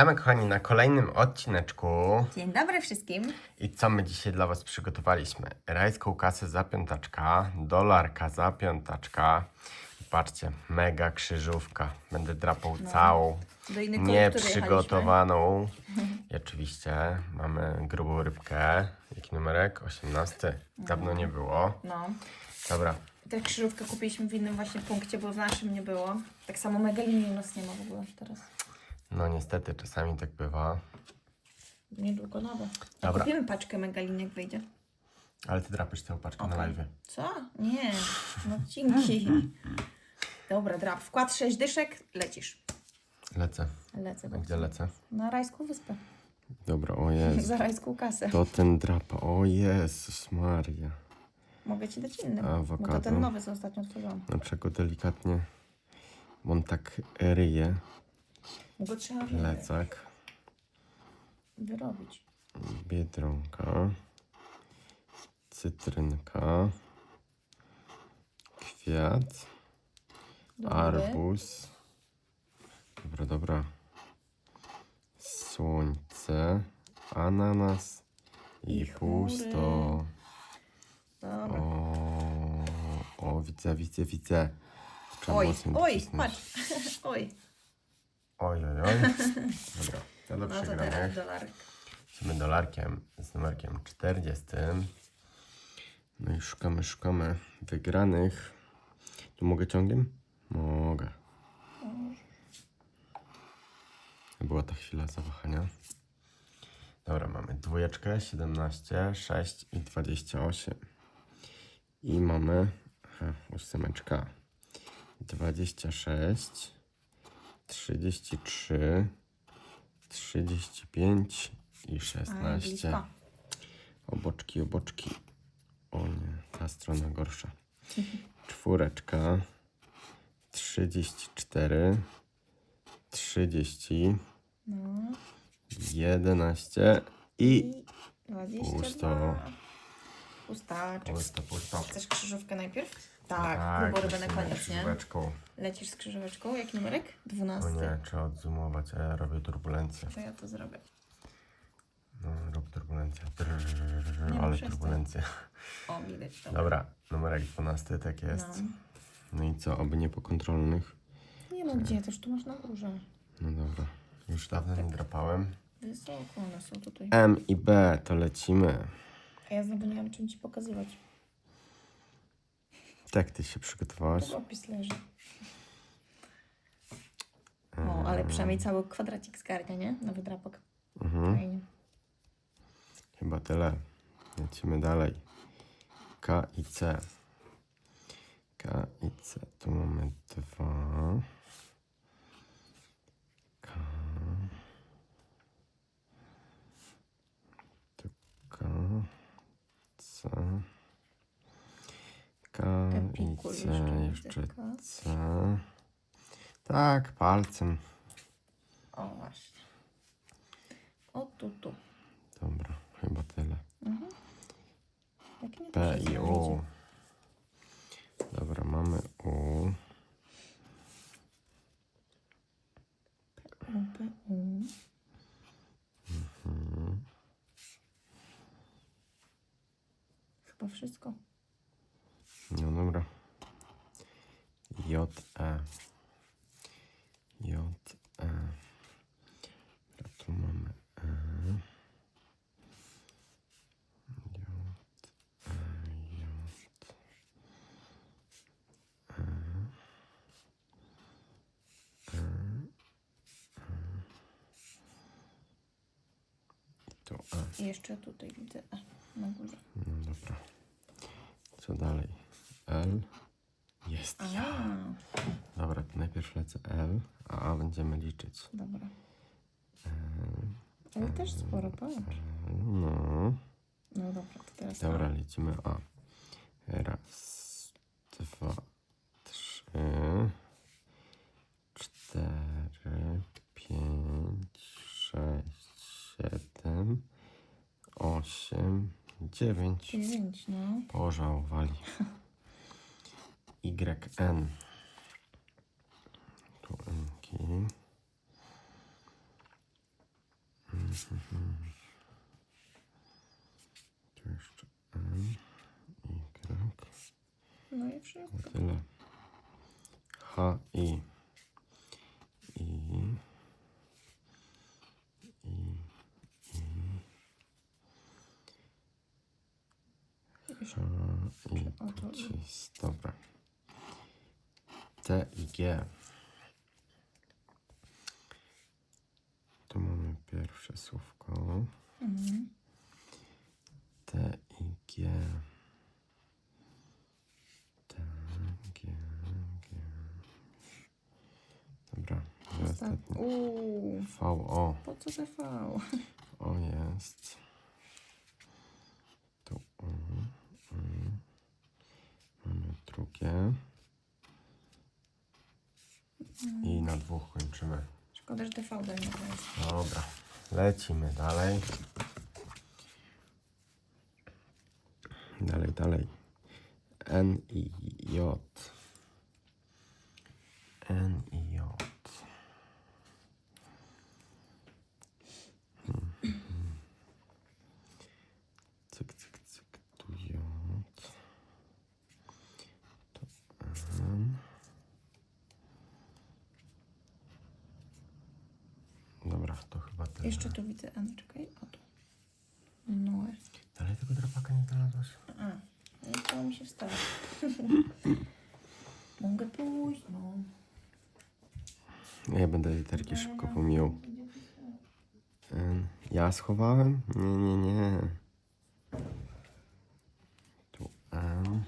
Witamy kochani na kolejnym odcineczku. Dzień dobry wszystkim. I co my dzisiaj dla Was przygotowaliśmy? Rajską kasę za piątaczka, dolarka za piątaczka. I Patrzcie, mega krzyżówka. Będę drapał całą, Do innej nieprzygotowaną. I oczywiście mamy grubą rybkę. Jaki numerek? 18. Dawno nie było. No. Dobra, Tę krzyżówkę kupiliśmy w innym właśnie punkcie, bo w naszym nie było. Tak samo mega linii u nas nie ma w ogóle teraz. No niestety czasami tak bywa. Niedługo nowe. Dobra. kupimy paczkę mega linii, jak wyjdzie. Ale Ty drapisz tę paczkę na live. Co? Nie. No dzięki. Dobra, drap. Wkład 6 dyszek, lecisz. Lecę. Lecę. Gdzie lecę? Na rajską wyspę. Dobra, o Jezu. Za rajską kasę. To ten drapa. O Jezus Maria. Mogę ci dać inny. Awokado. Bo to ten nowy, co ostatnio otworzyłam. Dlaczego delikatnie? Bo on tak ryje. Go trzeba Plecak. wyrobić. Biedronka. Cytrynka. Kwiat. Dobry. Arbuz. Dobra, dobra. Słońce. Ananas. I, I pusto. Dobra. O, o, widzę, widzę, widzę. Trzeba Oj, mocno oj, patrz. Oj. Oj, oj, oj. Dobra, to do No to przegranych. teraz dolarek. Dolarkiem z numerkiem 40. No i szukamy, szukamy wygranych. Tu mogę ciągiem? Mogę. Była ta chwila zawahania. Dobra, mamy dwójeczkę, 17, 6 i 28. I mamy aha, ósemeczka. 26, 33, 35 i A, 16. blisko. Oboczki, oboczki. O nie, ta strona gorsza. Czwóreczka. 34. 30. No. 11 i I 22. Pusto. Pustaczek. pusto, pusto. Chcesz krzyżówkę najpierw? Tak, grubą rybę na koniec, nie? krzyżóweczką. Lecisz z krzyżóweczką. Jaki numerek? 12. O nie, trzeba odzumować, a ja robię turbulencję. To ja to zrobię. No, rób turbulencję. Drrrr, Nie, ale przestań. turbulencję. O, widać. Dobra. Dobra, numerek 12, tak jest. No. No i co, oby nie po kontrolnych? Nie no, gdzie? Też tu masz na górze. No dobra, już dawno nie drapałem. Wysoko one są tutaj. M i B to lecimy. A ja znowu nie mam czym ci pokazywać. Tak ty się przygotowałaś? Opis leży. O, ale przynajmniej cały kwadracik zgarnia, nie? Nowy drapok. Mhm. Fajnie. Chyba tyle. Lecimy dalej. K i C. K i C. Tu mamy dwa. K. Tu K. C. K i Epikur C. jeszcze K. C. Tak, palcem. O, właśnie. O, tu, tu. Dobra, chyba tyle. Jak nie, P i U. Dobra, mamy U. U, P, U. Chyba wszystko. No dobra. J, E. Dobra, tu mamy E. J, E, J, E. E. Tu E. I jeszcze tutaj widzę E na górze. No dobra. Co dalej? L. Jest. A, Ja. Dobra, to najpierw lecę L, a A będziemy liczyć. dobra. Ale też sporo, patrz. No. No dobra, to teraz Dobra, A. lecimy A. Raz, dwa, trzy, cztery, pięć, sześć, siedem, osiem, dziewięć. Dziewięć, no. Pożałowali. YN. Tu Nki. Tu jeszcze M, Y, No i wszystko. tyle. H. I. I. Jeszcze H, I. o, to- Tu jest, dobra. T i G. Tu mamy pierwsze słówko. Mhm. T i G. T, G, G. Dobra, i ostatnie. Uuu, V, O. po co te V? O jest. Tu U. U. Mamy drugie. I na kończymy. Szkoda, że te V dają na koniec. Dobra, lecimy dalej. Dalej, dalej. N i J. N i J. Mhm. Cyk, cyk, cyk. Tu J. Tu N. Dobra, to chyba tyle. Jeszcze tu widzę N, czekaj, o tu. No. Dalej tego drapaka nie znalazłaś? A, nie chciało mi się wstać. Mogę pójść, no. Ja będę literki szybko pomijał. N. Ja schowałem? Nie, nie, nie. Tu N.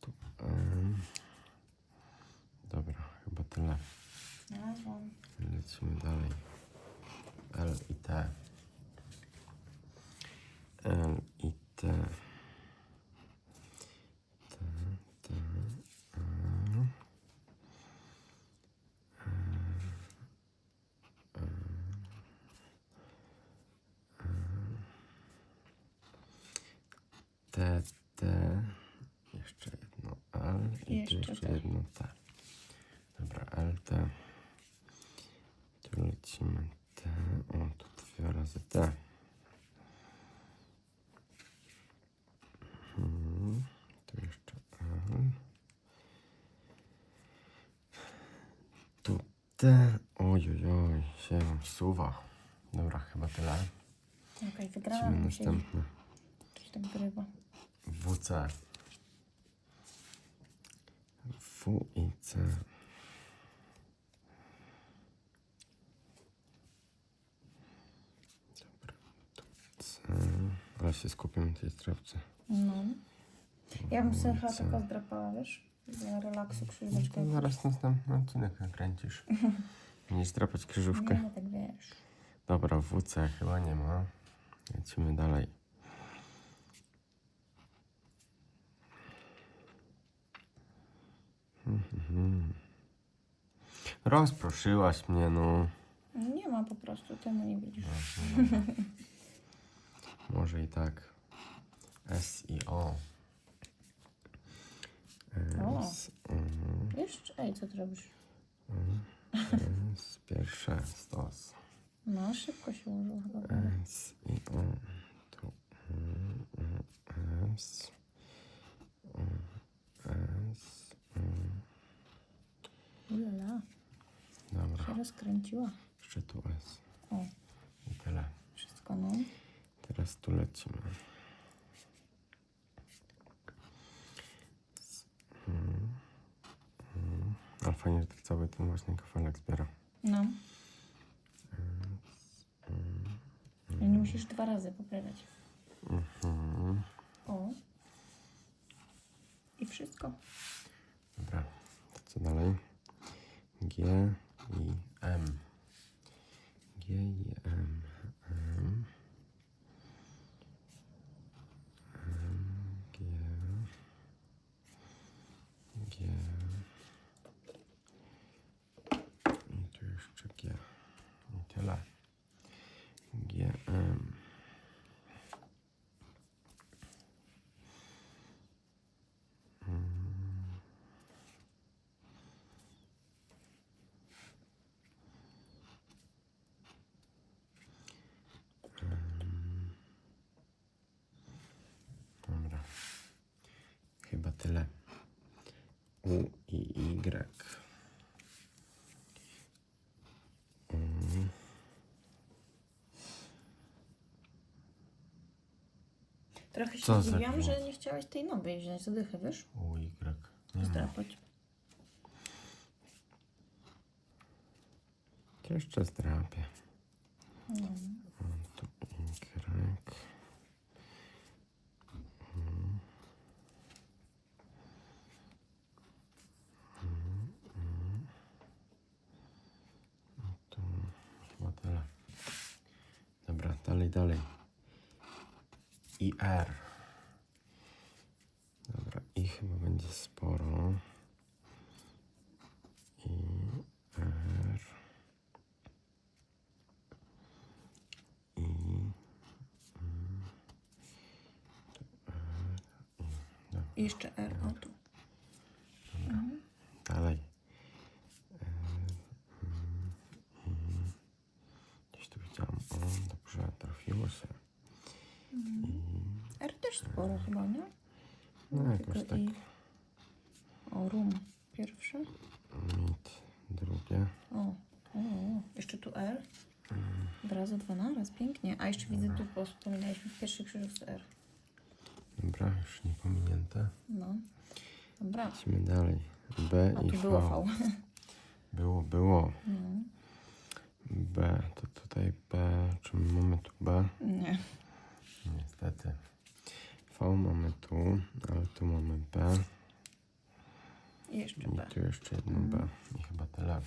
Tu N. Dobra, chyba tyle. Znalazłam. Lecimy dalej. L i T. L i T. T, T, L. T, T. Jeszcze jedno L i Jeszcze jeszcze jedno T. Dobra, L, T. Tu lecimy T. O, tu dwa razy T. Mhm. Tu jeszcze L. T. Oj, oj, oj, się suwa. Dobra, chyba tyle. Okej, Lecimy wygrałam. mi się następne. Coś tak grywa. WC. W i C. Dobra, tu C. Ale się skupię na tej strawce. No. Ja bym sobie chyba tylko zdrapała, wiesz? Dla relaksu krzyżeczkę. To zaraz następny odcinek nakręcisz. Nie strapać krzyżówkę. Nie, tak wiesz. Dobra, WC chyba nie ma. Lecimy dalej. Rozproszyłaś mnie, no. Nie ma po prostu, ty mnie nie widzisz. Może i tak. S i O. O. S, mhm. Wiesz? Ej, co ty robisz? S, pierwsze stos. No, szybko się ułożyło chyba. S i O. Tu mm, mm, S. mm, S. mm. Ulala, Dobra, się rozkręciła. jeszcze tu S. O, I tyle. wszystko no. Teraz tu lecimy. S, mm, mm. Ale fajnie, że tak cały ten właśnie kafelek zbiera. No. I nie musisz dwa razy poprawiać. Mhm. O. I wszystko. Dobra, to co dalej? G i M. G i M. M. M, G. G. I tu jeszcze G. I tyle. G, M. chyba tyle. U i Y. Mm. Trochę się Co za zdziwiłam, głos? że nie chciałaś tej nowej wziąć za dychę, wiesz? U, Y. Nie ma. Zdrapać. Jeszcze zdrapię. No. O, tu Y. Mm. Mm, mm. No tu chyba tyle. Dobra, dalej, dalej. I R. Dobra, i chyba będzie sporo. I R. I I jeszcze R, o tu. dalej. E, mm, mm. Gdzieś tu widziałam. O, dobrze, trafiło się. R sporo chyba, nie? No jakoś tak. i... O, rum pierwsze. Mit drugie. O, o, jeszcze tu R. Od razu dwa naraz, pięknie. A jeszcze widzę tu, bo wspominaliśmy w pierwszej krzyżówce R. Dobra, już nie pominięte. No. Dobra. Idźmy dalej. B A i tu V. było V. Było, było. No. B, to tutaj B. Czy my mamy tu B? Nie. Niestety. V mamy tu, ale tu mamy B. I jeszcze I B. tu jeszcze jedno B. I chyba tyle.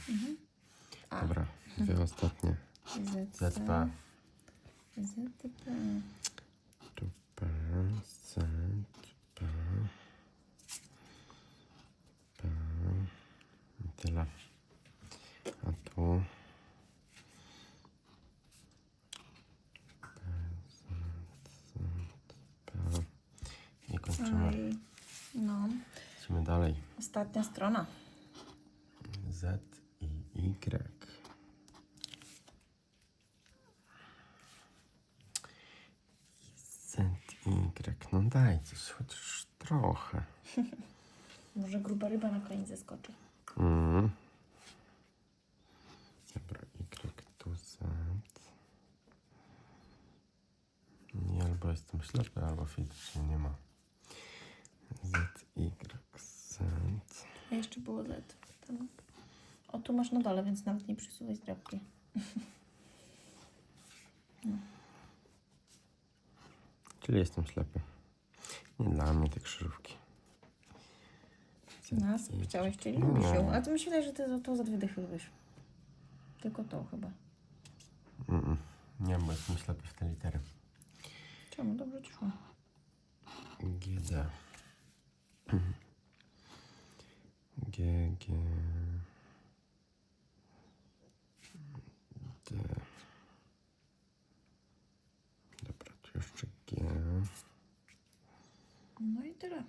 A. Dobra, dwie ostatnie. ZP. ZP. Tu P, Z, P, P. I tyle. Ostatnia strona. Z i Y. Z, Y. No daj coś, chociaż trochę. Może gruba ryba na koniec zeskoczy. Mm. Dobra, Y tu Z. Nie, albo jestem ślepy, albo fizycznie nie ma. Z, Y. A jeszcze było Z. Tam. O, tu masz na dole, więc nawet nie przysuwaj zdrabki. Czyli jestem ślepy. Nie dla mnie te krzyżówki. Nas chciałeś, czyli No lubisz ją. A to mi się wydaje, że ty za to za dwie dychy lubisz. Tylko to chyba. Mm-mm. Nie, bo jestem ślepy w te litery. Czemu? Dobrze ci szło. GD. G, G. D. Dobra, tu jeszcze G. No i tyle.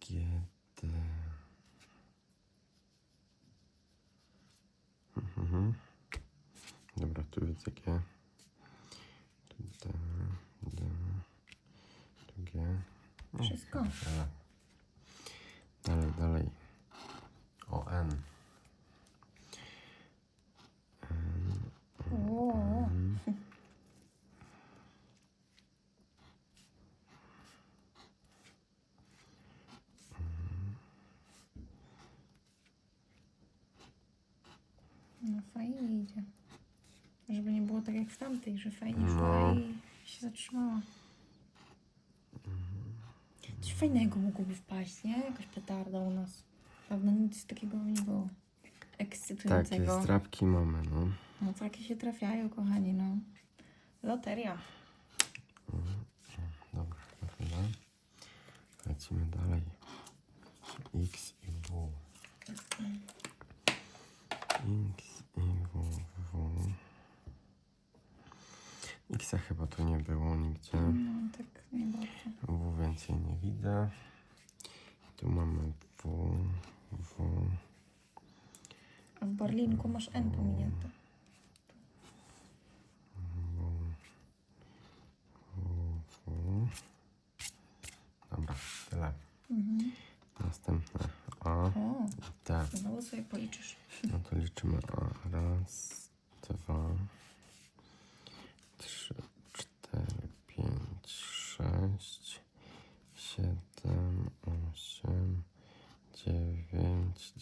G, D. Mhm. Dobra, tu widzę G. Tu D, D. Tu G. No, Wszystko. Dalej. Dalej, dalej. O, N. O, No fajnie idzie. Żeby nie było tak jak w tamtej, że fajnie szła No. i się zatrzymała. Fajnego mogłoby wpaść, nie? Jakaś petarda u nas. Dawno nic takiego nie było. Takie Ekscytującego. strapki mamy, no. No takie się trafiają, kochani, no. Loteria. Dobra, na chwilę. Lecimy dalej. X i W. X i W, W. X chyba tu nie było nigdzie. No, tak nie bardzo. W widzę. Tu mamy W, W. A w Barlinku masz N pominięte.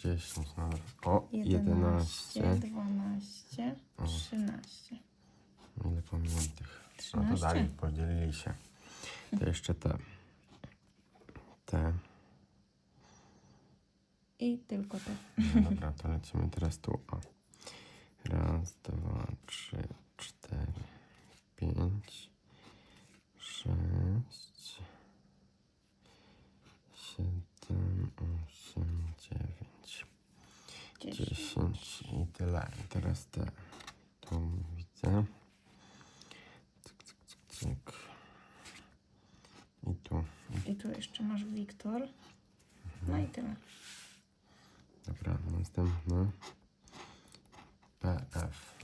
10, dobra. O, 11. 12, 13. Ile pominiętych? No to 13. dalej, podzielili się. To jeszcze te. Te. I tylko te. No dobra, to lecimy teraz tu. O. Raz, dwa, trzy, cztery, pięć, sześć, 10. dziesięć i tyle. I teraz te. Tu widzę. Cyk, cyk, cyk, cyk. I tu. I tu jeszcze masz Wiktor. No i tyle. Dobra, następny. PF.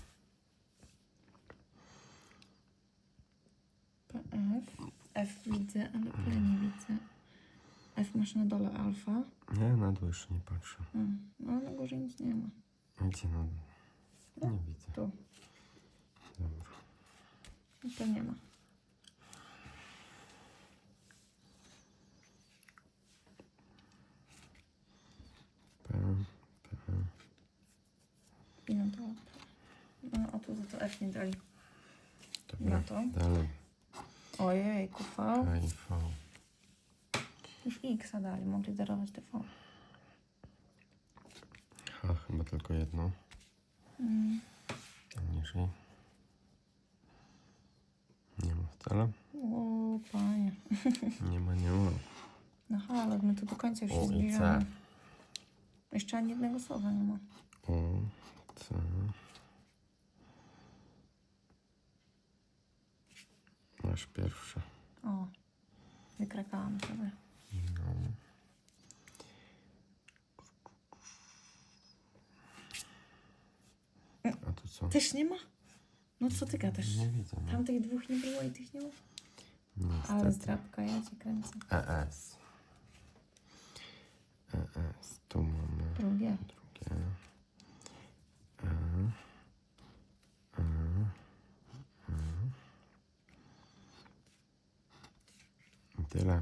PF. F widzę, ale P nie widzę. F masz na dole alfa. Nie, na dół jeszcze nie patrzę. Mm, No na górze nic nie ma. Gdzie na dół? Nie widzę. Tu. Dobra. No to nie ma. P, P. I na dole. No a tu za to F nie dali. Dobra, Na to? dalej. Ojej, V. K i V. Już X dali, mogli darować te V. H chyba tylko jedno. Mm. A niżej. Nie ma wcale. O, panie. Nie ma, nie ma. No halo, my tu do końca już się U i C. zbliżamy. Jeszcze ani jednego słowa nie ma. U, C. Masz pierwsze. O, wykrakałam sobie. No. A tu co? Też nie ma? No co ty gadasz? Nie widzę. No. Tamtych dwóch nie było i tych nie ma? Niestety. Ale zdrabka, ja cię kręcę. ES. ES. Tu mamy Drugie. drugie. E. E. E. Tyle.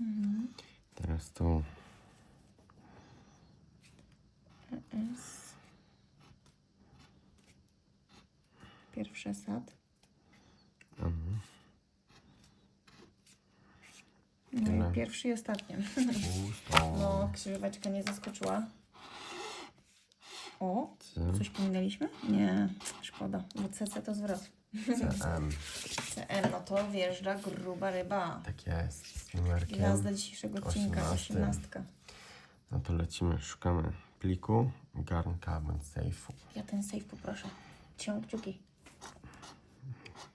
Mhm. Teraz tu. ES. Pierwszy sad. Mhm. No Tyle. i pierwszy i ostatni. Pusto. No, krzyżóweczka nie zaskoczyła. O, coś pominęliśmy? Nie, szkoda, bo CC to zwrot. CM. CN, no to wjeżdża gruba ryba. Tak jest. Z numerkiem. Gwiazda dzisiejszego odcinka, Osiemnasty. osiemnastka. No to lecimy, szukamy pliku, garnka bądź sejfu. Ja ten safe poproszę. Ciąg kciuki.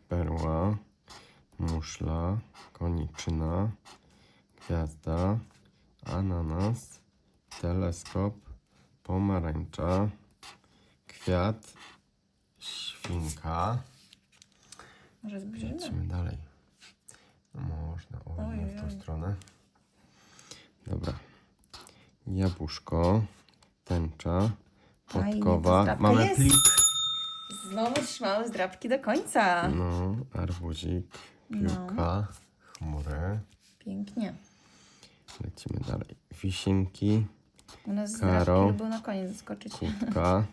Perła, muszla, koniczyna, gwiazda, ananas, teleskop, pomarańcza, kwiat, świnka. Może zbliżymy? Lecimy dalej. No można, o, Oj, nie w tą stronę. Dobra. Jabłuszko, tęcza, Fajnie, to podkowa. zdrabka Mamy jest. plik. Znowu trzymały zdrabki do końca. No, arbuzik, No. piłka, chmury. Pięknie. Lecimy dalej. Wisienki, U nas Karo. zdrabki lubią na koniec zaskoczyć. kubka,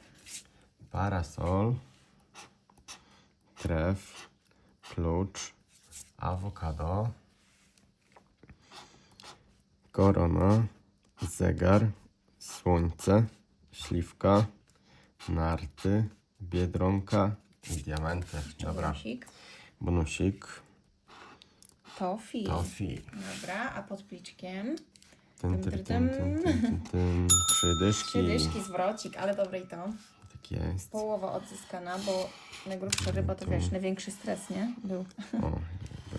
parasol, tref, klucz, awokado, korona, zegar, słońce, śliwka, narty, biedronka i diamenty. Dobra, Bonusik. bonusik, Tofi. tofi. Dobra, a pod pliczkiem Tym, tym, tym, tym, tym, tym, tym. Trzy dyszki. trzy dyszki, zwrocik, ale dobre i to. Tak jest. Połowa odzyskana, bo najgrubsza ryba to wiesz, największy stres, nie? Był. O,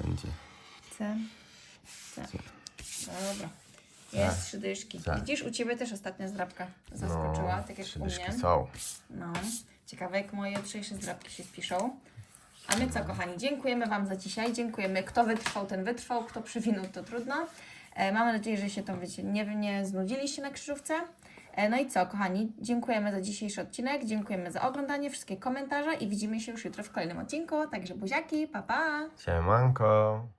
będzie. C. C. Dobra. Jest trzy dyszki. C. Widzisz, u Ciebie też ostatnia zdrabka zaskoczyła, No, tak jak trzy u mnie. są. No, ciekawe jak moje jutrzejsze zdrabki się spiszą. A my co, kochani, dziękujemy Wam za dzisiaj. Dziękujemy. Kto wytrwał, ten wytrwał. Kto przywinął, to trudno. E, mamy nadzieję, że się tam, wiecie, nie, nie znudziliście na krzyżówce. E, No i co, kochani, dziękujemy za dzisiejszy odcinek, dziękujemy za oglądanie, wszystkie komentarze i widzimy się już jutro w kolejnym odcinku. Także buziaki, pa pa! Siemanko.